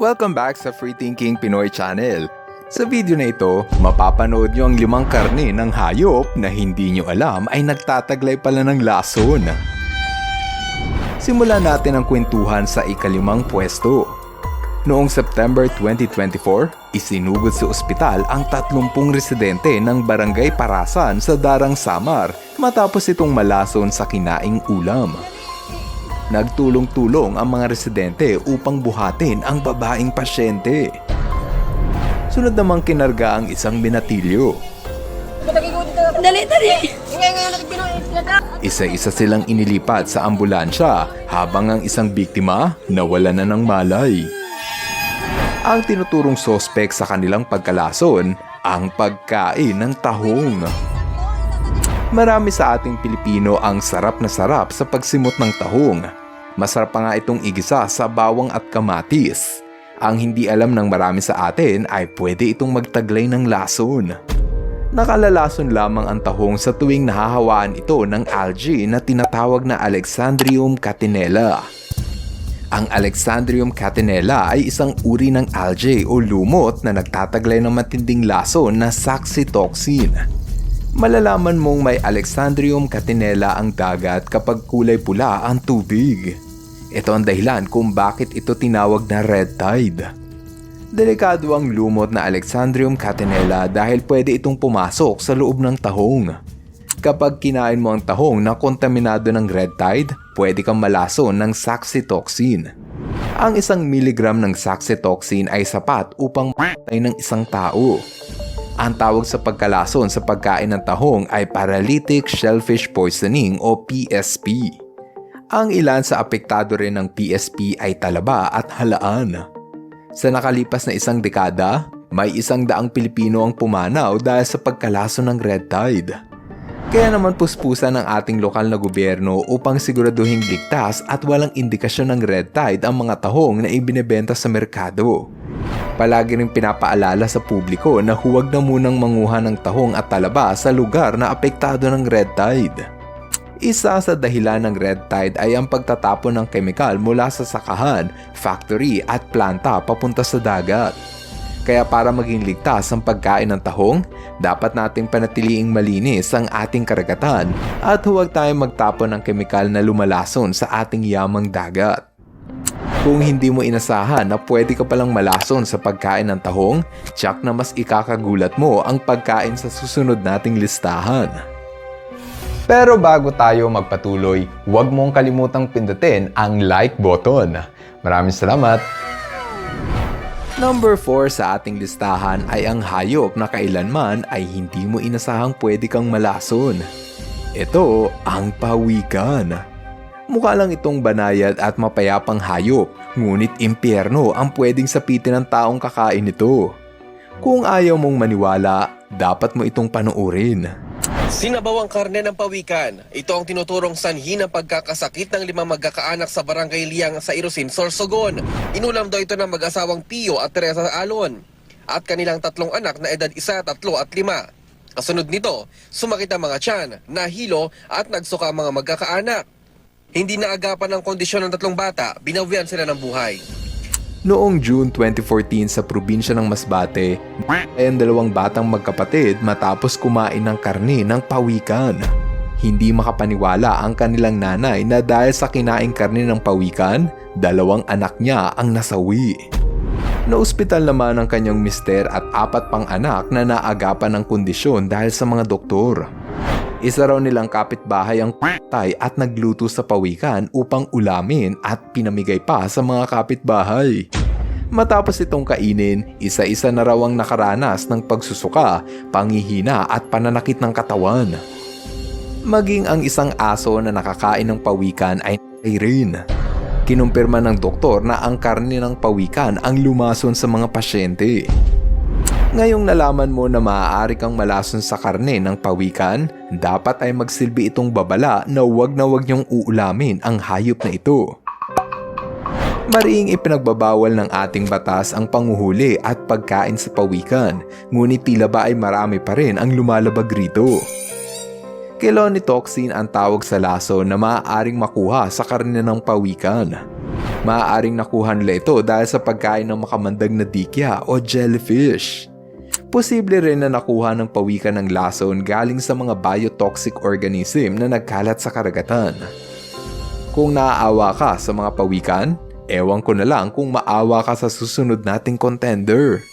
Welcome back sa Free Thinking Pinoy Channel. Sa video na ito, mapapanood nyo ang limang karne ng hayop na hindi nyo alam ay nagtataglay pala ng lason. Simulan natin ang kwentuhan sa ikalimang pwesto. Noong September 2024, isinugod sa ospital ang 30 residente ng Barangay Parasan sa Darang Samar matapos itong malason sa kinaing ulam. Nagtulong-tulong ang mga residente upang buhatin ang babaeng pasyente. Sunod namang kinarga ang isang binatilyo. Dali, dali. Isa-isa silang inilipat sa ambulansya habang ang isang biktima nawala na ng malay. Ang tinuturong sospek sa kanilang pagkalason ang pagkain ng tahong. Marami sa ating Pilipino ang sarap na sarap sa pagsimot ng tahong. Masarap pa nga itong igisa sa bawang at kamatis. Ang hindi alam ng marami sa atin ay pwede itong magtaglay ng lason. Nakalalason lamang ang tahong sa tuwing nahahawaan ito ng algae na tinatawag na Alexandrium catinella. Ang Alexandrium catinella ay isang uri ng algae o lumot na nagtataglay ng matinding lason na saxitoxin. Malalaman mong may Alexandrium catinella ang dagat kapag kulay pula ang tubig. Ito ang dahilan kung bakit ito tinawag na red tide. Delikado ang lumot na Alexandrium catinella dahil pwede itong pumasok sa loob ng tahong. Kapag kinain mo ang tahong na kontaminado ng red tide, pwede kang malason ng saxitoxin. Ang isang miligram ng saxitoxin ay sapat upang matay ng isang tao. Ang tawag sa pagkalason sa pagkain ng tahong ay paralytic shellfish poisoning o PSP. Ang ilan sa apektado rin ng PSP ay talaba at halaan. Sa nakalipas na isang dekada, may isang daang Pilipino ang pumanaw dahil sa pagkalaso ng red tide. Kaya naman puspusan ng ating lokal na gobyerno upang siguraduhin ligtas at walang indikasyon ng red tide ang mga tahong na ibinebenta sa merkado. Palagi rin pinapaalala sa publiko na huwag na munang manguha ng tahong at talaba sa lugar na apektado ng red tide. Isa sa dahilan ng red tide ay ang pagtatapon ng kemikal mula sa sakahan, factory at planta papunta sa dagat. Kaya para maging ligtas ang pagkain ng tahong, dapat nating panatiliing malinis ang ating karagatan at huwag tayong magtapon ng kemikal na lumalason sa ating yamang dagat. Kung hindi mo inasahan na pwede ka palang malason sa pagkain ng tahong, tiyak na mas ikakagulat mo ang pagkain sa susunod nating listahan. Pero bago tayo magpatuloy, huwag mong kalimutang pindutin ang like button. Maraming salamat! Number 4 sa ating listahan ay ang hayop na kailanman ay hindi mo inasahang pwede kang malason. Ito ang pawikan. Mukha lang itong banayad at mapayapang hayop, ngunit impyerno ang pwedeng sapitin ng taong kakain nito. Kung ayaw mong maniwala, dapat mo itong panuorin. Sinabaw ang karne ng pawikan. Ito ang tinuturong sanhi ng pagkakasakit ng limang magkakaanak sa barangay Liang sa Irosin, Sorsogon. Inulam daw ito ng mag-asawang Pio at Teresa Alon at kanilang tatlong anak na edad isa, tatlo at lima. Kasunod nito, sumakit ang mga tiyan, nahilo at nagsuka ang mga magkakaanak. Hindi naagapan ng kondisyon ng tatlong bata, binawian sila ng buhay. Noong June 2014 sa probinsya ng Masbate, ay ang dalawang batang magkapatid matapos kumain ng karne ng pawikan. Hindi makapaniwala ang kanilang nanay na dahil sa kinaing karne ng pawikan, dalawang anak niya ang nasawi. Naospital naman ang kanyang mister at apat pang anak na naagapan ng kondisyon dahil sa mga doktor. Isa raw nilang kapitbahay ang patay at nagluto sa pawikan upang ulamin at pinamigay pa sa mga kapitbahay. Matapos itong kainin, isa-isa na raw ang nakaranas ng pagsusuka, pangihina at pananakit ng katawan. Maging ang isang aso na nakakain ng pawikan ay rin. Kinumpirma ng doktor na ang karne ng pawikan ang lumason sa mga pasyente. Ngayong nalaman mo na maaari kang malason sa karne ng pawikan, dapat ay magsilbi itong babala na huwag na huwag niyong uulamin ang hayop na ito. Mariing ipinagbabawal ng ating batas ang panguhuli at pagkain sa pawikan, ngunit tila ba ay marami pa rin ang lumalabag rito. Kelonitoxin ang tawag sa laso na maaaring makuha sa karne ng pawikan. Maaaring nakuha nila ito dahil sa pagkain ng makamandag na dikya o jellyfish. Posible rin na nakuha ng pawikan ng lason galing sa mga biotoxic organism na nagkalat sa karagatan. Kung naaawa ka sa mga pawikan, ewan ko na lang kung maawa ka sa susunod nating contender.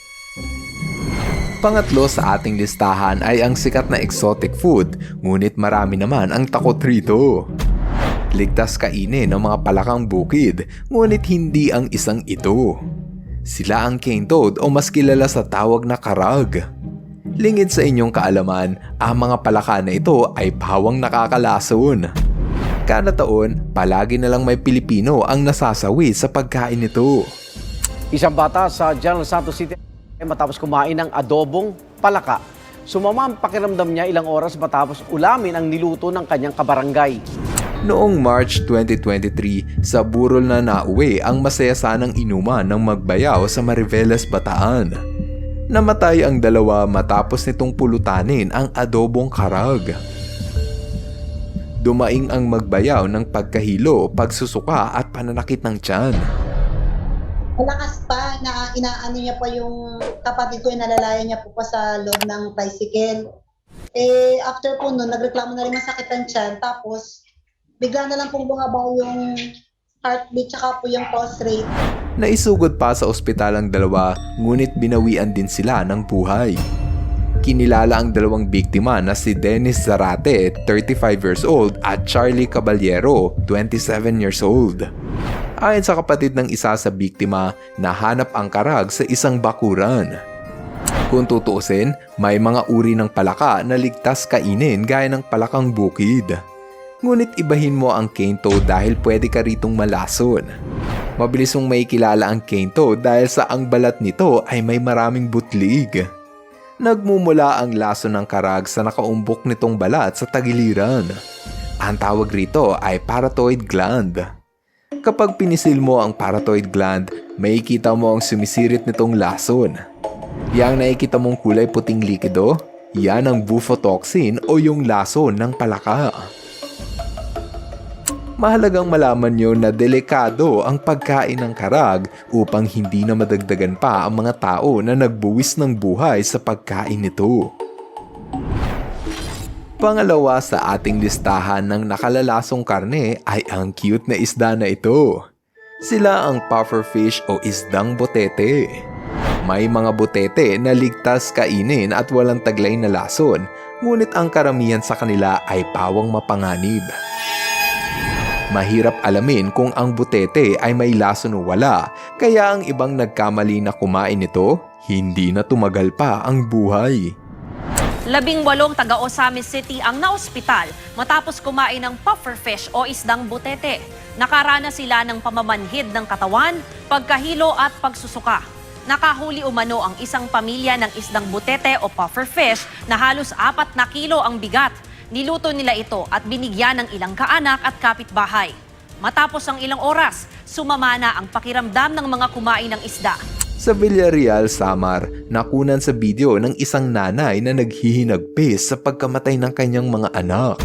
Pangatlo sa ating listahan ay ang sikat na exotic food, ngunit marami naman ang takot rito. Ligtas kainin ng mga palakang bukid, ngunit hindi ang isang ito. Sila ang cane toad o mas kilala sa tawag na karag. Lingid sa inyong kaalaman, ang mga palaka na ito ay pawang nakakalason. Kada taon, palagi na lang may Pilipino ang nasasawi sa pagkain nito. Isang bata sa General Santos City matapos kumain ng adobong palaka. Sumama ang pakiramdam niya ilang oras matapos ulamin ang niluto ng kanyang kabarangay. Noong March 2023, sa burol na nauwi ang masaya sanang inuman ng magbayaw sa Mariveles, Bataan. Namatay ang dalawa matapos nitong pulutanin ang adobong karag. Dumaing ang magbayaw ng pagkahilo, pagsusuka at pananakit ng tiyan. Malakas pa na inaano niya pa yung kapatid ko, inalalaya niya po pa sa loob ng tricycle. Eh, after po nun, nagreklamo na rin masakit ang tiyan. Tapos, bigla na lang pong bumaba yung heartbeat tsaka po yung pulse rate. Naisugod pa sa ospital ang dalawa, ngunit binawian din sila ng buhay. Kinilala ang dalawang biktima na si Dennis Zarate, 35 years old, at Charlie Caballero, 27 years old. Ayon sa kapatid ng isa sa biktima, nahanap ang karag sa isang bakuran. Kung tutuusin, may mga uri ng palaka na ligtas kainin gaya ng palakang bukid. Ngunit ibahin mo ang cane toad dahil pwede ka ritong malason. Mabilis mong may ang cane toad dahil sa ang balat nito ay may maraming butlig. Nagmumula ang laso ng karag sa nakaumbok nitong balat sa tagiliran. Ang tawag rito ay parotid gland. Kapag pinisil mo ang parotid gland, may kita mo ang sumisirit nitong lason. Yang nakikita mong kulay puting likido, yan ang bufotoxin o yung lason ng palaka. Mahalagang malaman nyo na delikado ang pagkain ng karag upang hindi na madagdagan pa ang mga tao na nagbuwis ng buhay sa pagkain nito. Pangalawa sa ating listahan ng nakalalasong karne ay ang cute na isda na ito. Sila ang pufferfish o isdang botete. May mga botete na ligtas kainin at walang taglay na lason, ngunit ang karamihan sa kanila ay pawang mapanganib. Mahirap alamin kung ang butete ay may lason o wala, kaya ang ibang nagkamali na kumain nito, hindi na tumagal pa ang buhay. Labing walong taga Osamis City ang naospital matapos kumain ng pufferfish o isdang butete. Nakaranas sila ng pamamanhid ng katawan, pagkahilo at pagsusuka. Nakahuli umano ang isang pamilya ng isdang butete o pufferfish na halos apat na kilo ang bigat. Niluto nila ito at binigyan ng ilang kaanak at kapitbahay. Matapos ang ilang oras, sumama na ang pakiramdam ng mga kumain ng isda. Sa Villarreal, Samar, nakunan sa video ng isang nanay na naghihinagpis sa pagkamatay ng kanyang mga anak.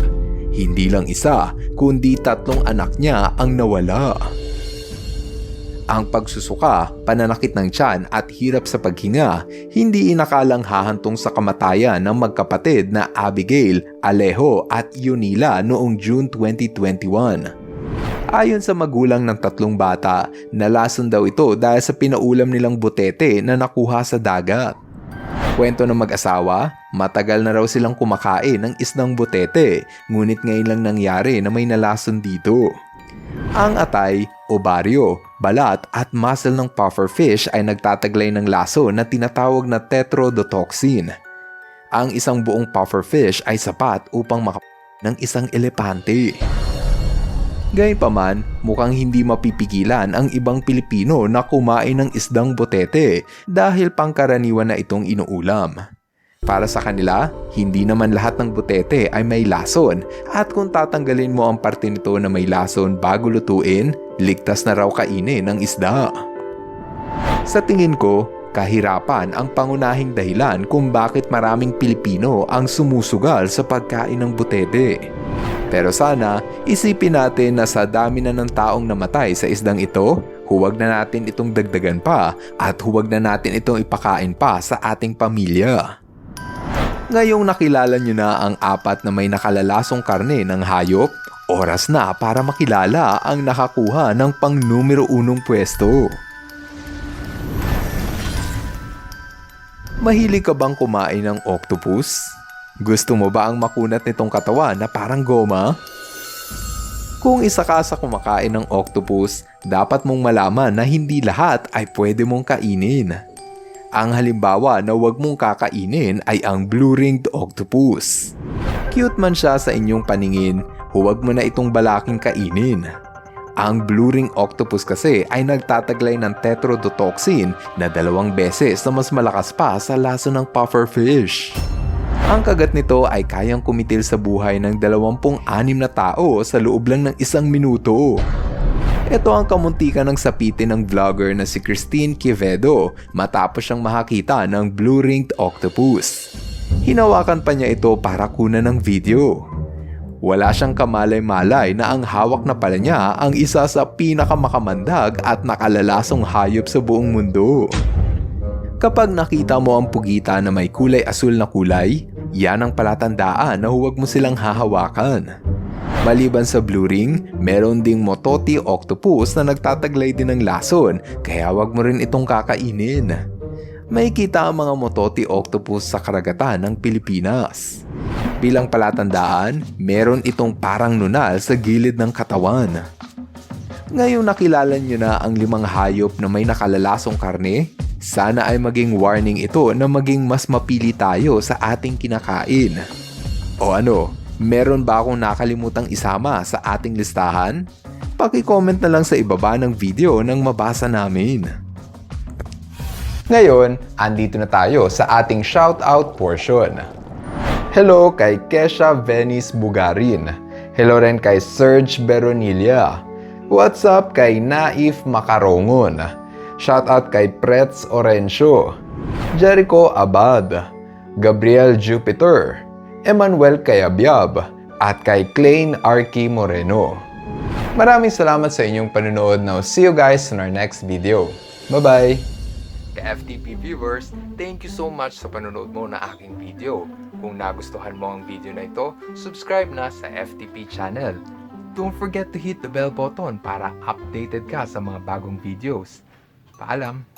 Hindi lang isa, kundi tatlong anak niya ang nawala. Ang pagsusuka, pananakit ng tiyan at hirap sa paghinga, hindi inakalang hahantong sa kamatayan ng magkapatid na Abigail, Alejo at Yunila noong June 2021. Ayon sa magulang ng tatlong bata, nalason daw ito dahil sa pinaulam nilang butete na nakuha sa dagat. Kwento ng mag-asawa, matagal na raw silang kumakain ng isdang butete, ngunit ngayon lang nangyari na may nalason dito. Ang atay, obaryo, balat at muscle ng pufferfish ay nagtataglay ng laso na tinatawag na tetrodotoxin. Ang isang buong pufferfish ay sapat upang makap ng isang elepante. Gayunpaman, mukhang hindi mapipigilan ang ibang Pilipino na kumain ng isdang botete dahil pangkaraniwan na itong inuulam. Para sa kanila, hindi naman lahat ng butete ay may lason at kung tatanggalin mo ang parte nito na may lason bago lutuin, ligtas na raw kainin ang isda. Sa tingin ko, kahirapan ang pangunahing dahilan kung bakit maraming Pilipino ang sumusugal sa pagkain ng butete. Pero sana, isipin natin na sa dami na ng taong namatay sa isdang ito, huwag na natin itong dagdagan pa at huwag na natin itong ipakain pa sa ating pamilya. Ngayong nakilala nyo na ang apat na may nakalalasong karne ng hayop, oras na para makilala ang nakakuha ng pang numero unong pwesto. Mahilig ka bang kumain ng octopus? Gusto mo ba ang makunat nitong katawan na parang goma? Kung isa ka sa kumakain ng octopus, dapat mong malaman na hindi lahat ay pwede mong kainin. Ang halimbawa na huwag mong kakainin ay ang blue-ringed octopus. Cute man siya sa inyong paningin, huwag mo na itong balaking kainin. Ang blue ring octopus kasi ay nagtataglay ng tetrodotoxin na dalawang beses na mas malakas pa sa laso ng pufferfish. Ang kagat nito ay kayang kumitil sa buhay ng 26 na tao sa loob lang ng isang minuto. Ito ang kamuntikan ng sapitin ng vlogger na si Christine Quevedo matapos siyang makakita ng blue-ringed octopus. Hinawakan pa niya ito para kunan ng video. Wala siyang kamalay-malay na ang hawak na pala niya ang isa sa pinakamakamandag at nakalalasong hayop sa buong mundo. Kapag nakita mo ang pugita na may kulay asul na kulay, yan ang palatandaan na huwag mo silang hahawakan. Maliban sa blue ring, meron ding mototi octopus na nagtataglay din ng lason kaya wag mo rin itong kakainin. May kita ang mga mototi octopus sa karagatan ng Pilipinas. Bilang palatandaan, meron itong parang nunal sa gilid ng katawan. Ngayong nakilala nyo na ang limang hayop na may nakalalasong karne, sana ay maging warning ito na maging mas mapili tayo sa ating kinakain. O ano, meron ba akong nakalimutang isama sa ating listahan? Paki-comment na lang sa ibaba ng video nang mabasa namin. Ngayon, andito na tayo sa ating shoutout portion. Hello kay Kesha Venice Bugarin. Hello rin kay Serge Beronilla. What's up kay Naif Makarongon. Shoutout kay Pretz Orencio. Jericho Abad. Gabriel Jupiter. Emmanuel Kayabyab. At kay Klein Arki Moreno. Maraming salamat sa inyong panonood. Now, see you guys in our next video. Bye-bye! Ka-FTP viewers, thank you so much sa panonood mo na aking video. Kung nagustuhan mo ang video na ito, subscribe na sa FTP channel. Don't forget to hit the bell button para updated ka sa mga bagong videos. Paalam!